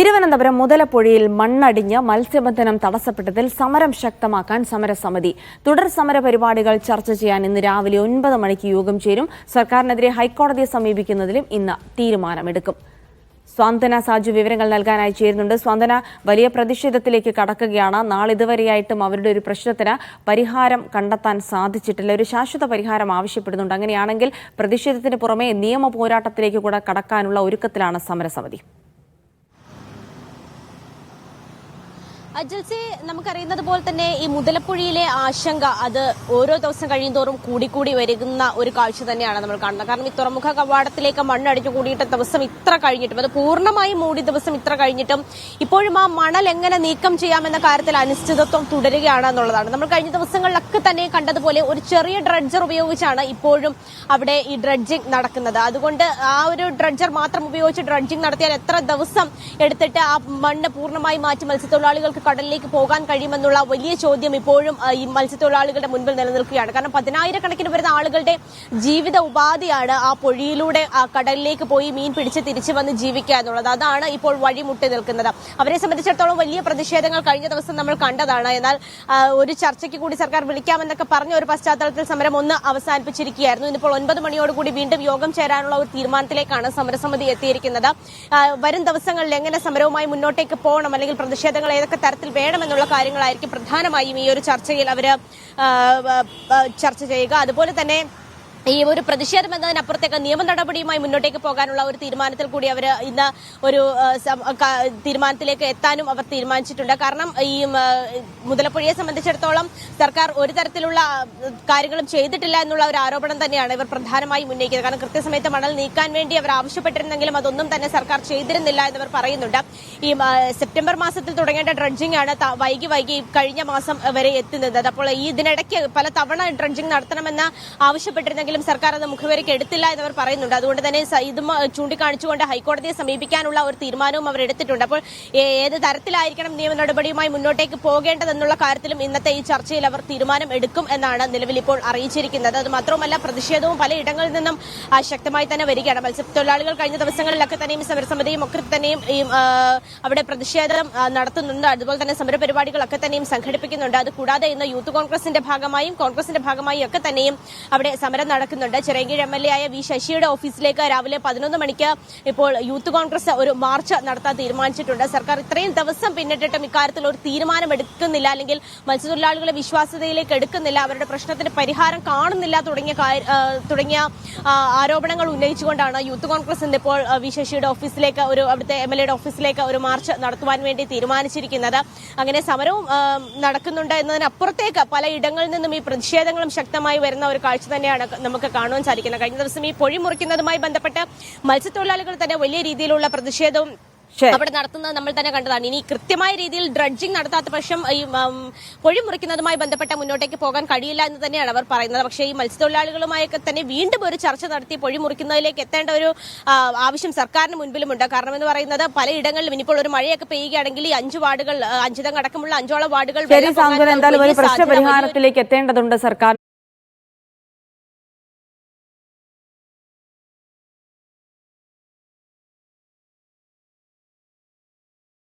തിരുവനന്തപുരം മുതലപ്പുഴയിൽ മണ്ണടിഞ്ഞ് മത്സ്യബന്ധനം തടസ്സപ്പെട്ടതിൽ സമരം ശക്തമാക്കാൻ സമരസമിതി. തുടർ സമര പരിപാടികൾ ചർച്ച ചെയ്യാൻ ഇന്ന് രാവിലെ ഒൻപത് മണിക്ക് യോഗം ചേരും. സർക്കാരിനെതിരെ ഹൈക്കോടതിയെ സമീപിക്കുന്നതിലും ഇന്ന് തീരുമാനമെടുക്കും. സ്വാന്തന സാജു വിവരങ്ങൾ നൽകാനായി ചേരുന്നുണ്ട്. സ്വാന്തന വലിയ പ്രതിഷേധത്തിലേക്ക് കടക്കുകയാണ്. നാളിതുവരെയായിട്ടും അവരുടെ ഒരു പ്രശ്നത്തിന് പരിഹാരം കണ്ടെത്താൻ സാധിച്ചിട്ടില്ല. ഒരു ശാശ്വത പരിഹാരം ആവശ്യപ്പെടുന്നുണ്ട്. അങ്ങനെയാണെങ്കിൽ പ്രതിഷേധത്തിന് പുറമെ നിയമ പോരാട്ടത്തിലേക്ക് കൂടെ കടക്കാനുള്ള ഒരുക്കത്തിലാണ് സമരസമിതി. അജൽസി നമുക്കറിയുന്നത് പോലെ തന്നെ ഈ മുതലപ്പുഴയിലെ ആശങ്ക അത് ഓരോ ദിവസം കഴിയുന്തോറും കൂടിക്കൂടി വരുന്ന ഒരു കാഴ്ച തന്നെയാണ് നമ്മൾ കാണുന്നത്. കാരണം ഈ തുറമുഖ കവാടത്തിലേക്ക് മണ്ണടിച്ചു കൂടിയിട്ട് ദിവസം ഇത്ര കഴിഞ്ഞിട്ടും അത് പൂർണമായി മൂടി ദിവസം ഇത്ര കഴിഞ്ഞിട്ടും ഇപ്പോഴും ആ മണൽ എങ്ങനെ നീക്കം ചെയ്യാമെന്ന കാര്യത്തിൽ അനിശ്ചിതത്വം തുടരുകയാണ് എന്നുള്ളതാണ്. നമ്മൾ കഴിഞ്ഞ ദിവസങ്ങളിലൊക്കെ തന്നെ കണ്ടതുപോലെ ഒരു ചെറിയ ഡ്രഡ്ജർ ഉപയോഗിച്ചാണ് ഇപ്പോഴും അവിടെ ഈ ഡ്രഡ്ജിംഗ് നടക്കുന്നത്. അതുകൊണ്ട് ആ ഒരു ഡ്രഡ്ജർ മാത്രം ഉപയോഗിച്ച് ഡ്രഡ്ജിംഗ് നടത്തിയാൽ എത്ര ദിവസം എടുത്തിട്ട് ആ മണ്ണ് പൂർണമായി മാറ്റി മത്സ്യത്തൊഴിലാളികൾക്ക് കടലിലേക്ക് പോകാൻ കഴിയുമെന്നുള്ള വലിയ ചോദ്യം ഇപ്പോഴും ഈ മത്സ്യത്തൊഴിലാളികളുടെ മുൻപിൽ നിലനിൽക്കുകയാണ്. കാരണം പതിനായിരക്കണക്കിന് വരുന്ന ആളുകളുടെ ജീവിത ഉപാധിയാണ് ആ പൊഴിയിലൂടെ കടലിലേക്ക് പോയി മീൻ പിടിച്ച് തിരിച്ചു വന്ന് ജീവിക്കുക എന്നുള്ളത്. അതാണ് ഇപ്പോൾ വഴിമുട്ടി നിൽക്കുന്നത്. അവരെ സംബന്ധിച്ചിടത്തോളം വലിയ പ്രതിഷേധങ്ങൾ കഴിഞ്ഞ ദിവസം നമ്മൾ കണ്ടതാണ്. എന്നാൽ ഒരു ചർച്ചയ്ക്ക് കൂടി സർക്കാർ വിളിക്കാമെന്നൊക്കെ പറഞ്ഞ ഒരു പശ്ചാത്തലത്തിൽ സമരം ഒന്ന് അവസാനിപ്പിച്ചിരിക്കുകയായിരുന്നു. ഇന്നിപ്പോൾ ഒൻപത് മണിയോടുകൂടി വീണ്ടും യോഗം ചേരാനുള്ള ഒരു തീരുമാനത്തിലേക്കാണ് സമരസമിതി എത്തിയിരിക്കുന്നത്. വരും ദിവസങ്ങളിൽ എങ്ങനെ സമരവുമായി മുന്നോട്ടേക്ക് പോകണം അല്ലെങ്കിൽ പ്രതിഷേധങ്ങൾ ഏതൊക്കെ തരത്തിൽ വേണമെന്നുള്ള കാര്യങ്ങളായിരിക്കും പ്രധാനമായും ഈ ഒരു ചർച്ചയിൽ അവർ ചർച്ച ചെയ്യുക. അതുപോലെ തന്നെ ഈ ഒരു പ്രതിഷേധം എന്നതിനപ്പുറത്തേക്ക് നിയമ നടപടിയുമായി മുന്നോട്ടേക്ക് പോകാനുള്ള ഒരു തീരുമാനത്തിൽ കൂടി അവർ ഇന്ന് ഒരു തീരുമാനത്തിലേക്ക് എത്താനും അവർ തീരുമാനിച്ചിട്ടുണ്ട്. കാരണം ഈ മുതലപ്പുഴയെ സംബന്ധിച്ചിടത്തോളം സർക്കാർ ഒരു തരത്തിലുള്ള കാര്യങ്ങളും ചെയ്തിട്ടില്ല എന്നുള്ള ഒരു ആരോപണം തന്നെയാണ് ഇവർ പ്രധാനമായും ഉന്നയിക്കുന്നത്. കാരണം കൃത്യസമയത്ത് മണൽ നീക്കാൻ വേണ്ടി അവർ ആവശ്യപ്പെട്ടിരുന്നെങ്കിലും അതൊന്നും തന്നെ സർക്കാർ ചെയ്തിരുന്നില്ല എന്നവർ പറയുന്നുണ്ട്. ഈ സെപ്റ്റംബർ മാസത്തിൽ തുടങ്ങേണ്ട ഡ്രഡ്ജിംഗ് ആണ് വൈകി വൈകി കഴിഞ്ഞ മാസം വരെ എത്തുന്നത്. അപ്പോൾ ഈ ഇതിനിടയ്ക്ക് പല തവണ ഡ്രഡ്ജിംഗ് നടത്തണമെന്ന് ആവശ്യപ്പെട്ടിരുന്നെങ്കിലും സർക്കാർ അത് മുഖവരയ്ക്ക് എടുത്തില്ല എന്നവർ പറയുന്നുണ്ട്. അതുകൊണ്ട് തന്നെ ഇത് ചൂണ്ടിക്കാണിച്ചുകൊണ്ട് ഹൈക്കോടതിയെ സമീപിക്കാനുള്ള ഒരു തീരുമാനവും അവർ എടുത്തിട്ടുണ്ട്. അപ്പോൾ ഏത് തരത്തിലായിരിക്കണം നിയമ നടപടിയുമായി മുന്നോട്ടേക്ക് പോകേണ്ടതെന്നുള്ള കാര്യത്തിലും ഇന്നത്തെ ഈ ചർച്ചയിൽ അവർ തീരുമാനം എടുക്കും എന്നാണ് നിലവിൽ ഇപ്പോൾ അറിയിച്ചിരിക്കുന്നത്. അത് മാത്രവുമല്ല പ്രതിഷേധവും പലയിടങ്ങളിൽ നിന്നും ശക്തമായി തന്നെ വരികയാണ്. മത്സ്യത്തൊഴിലാളികൾ കഴിഞ്ഞ ദിവസങ്ങളിലൊക്കെ തന്നെയും സമരസമിതിയും ഒക്കെ തന്നെയും ഈ അവിടെ പ്രതിഷേധം നടത്തുന്നുണ്ട്. അതുപോലെ തന്നെ സമരപരിപാടികളൊക്കെ തന്നെയും സംഘടിപ്പിക്കുന്നുണ്ട്. അത് കൂടാതെ ഇന്ന് യൂത്ത് കോൺഗ്രസിന്റെ ഭാഗമായും കോൺഗ്രസിന്റെ ഭാഗമായും ഒക്കെ തന്നെയും അവിടെ സമരം നടക്കുന്നുണ്ട്. ചിറയൻകീഴ് എം എൽ എ ആയ വി ശശിയുടെ ഓഫീസിലേക്ക് രാവിലെ പതിനൊന്ന് മണിക്ക് ഇപ്പോൾ യൂത്ത് കോൺഗ്രസ് ഒരു മാർച്ച് നടത്താൻ തീരുമാനിച്ചിട്ടുണ്ട്. സർക്കാർ ഇത്രയും ദിവസം പിന്നിട്ടിട്ടും ഇക്കാര്യത്തിൽ ഒരു തീരുമാനം എടുക്കുന്നില്ല അല്ലെങ്കിൽ മത്സ്യത്തൊഴിലാളികളെ വിശ്വാസ്യതയിലേക്ക് എടുക്കുന്നില്ല. അവരുടെ പ്രശ്നത്തിന് പരിഹാരം കാണുന്നില്ല തുടങ്ങിയ തുടങ്ങിയ ആരോപണങ്ങൾ ഉന്നയിച്ചുകൊണ്ടാണ് യൂത്ത് കോൺഗ്രസ് ഇന്ന് ഇപ്പോൾ വി ശശിയുടെ ഓഫീസിലേക്ക് ഒരു അവിടുത്തെ എം എൽ എയുടെ ഓഫീസിലേക്ക് ഒരു മാർച്ച് നടത്തുവാൻ വേണ്ടി തീരുമാനിച്ചിരിക്കുന്നത്. അങ്ങനെ സമരവും നടക്കുന്നുണ്ട് എന്നതിനപ്പുറത്തേക്ക് പല ഇടങ്ങളിൽ നിന്നും ഈ പ്രതിഷേധങ്ങളും ശക്തമായി വരുന്ന ഒരു കാഴ്ച തന്നെയാണ് നമുക്ക് കാണുവാൻ സാധിക്കുന്നത് കഴിഞ്ഞ ദിവസം ഈ പൊഴി മുറിക്കുന്നതുമായി ബന്ധപ്പെട്ട് മത്സ്യത്തൊഴിലാളികൾ തന്നെ വലിയ രീതിയിലുള്ള പ്രതിഷേധവും അവിടെ നടത്തുന്നത് നമ്മൾ തന്നെ കണ്ടതാണ്. ഇനി കൃത്യമായ രീതിയിൽ ഡ്രഡ്ജിംഗ് നടത്താത്ത പക്ഷം ഈ പൊഴി മുറിക്കുന്നതുമായി ബന്ധപ്പെട്ട മുന്നോട്ടേക്ക് പോകാൻ കഴിയില്ല എന്ന് തന്നെയാണ് അവർ പറയുന്നത്. പക്ഷേ ഈ മത്സ്യത്തൊഴിലാളികളുമായൊക്കെ തന്നെ വീണ്ടും ഒരു ചർച്ച നടത്തി പൊഴി മുറിക്കുന്നതിലേക്ക് എത്തേണ്ട ഒരു ആവശ്യം സർക്കാരിന് മുൻപിലുമുണ്ട്. കാരണം എന്ന് പറയുന്നത് പലയിടങ്ങളിലും ഇനിയിപ്പോൾ ഒരു മഴയൊക്കെ പെയ്യുകയാണെങ്കിൽ ഈ അഞ്ച് വാർഡുകൾ അഞ്ചിതം അടക്കമുള്ള അഞ്ചോളം വാർഡുകൾ എന്തായാലും ഒരു വലിയ പ്രശ്ന സാധ്യത വലിയൊരു പരിഹാരത്തിലേക്ക് എത്തേണ്ടതുണ്ട് സർക്കാർ.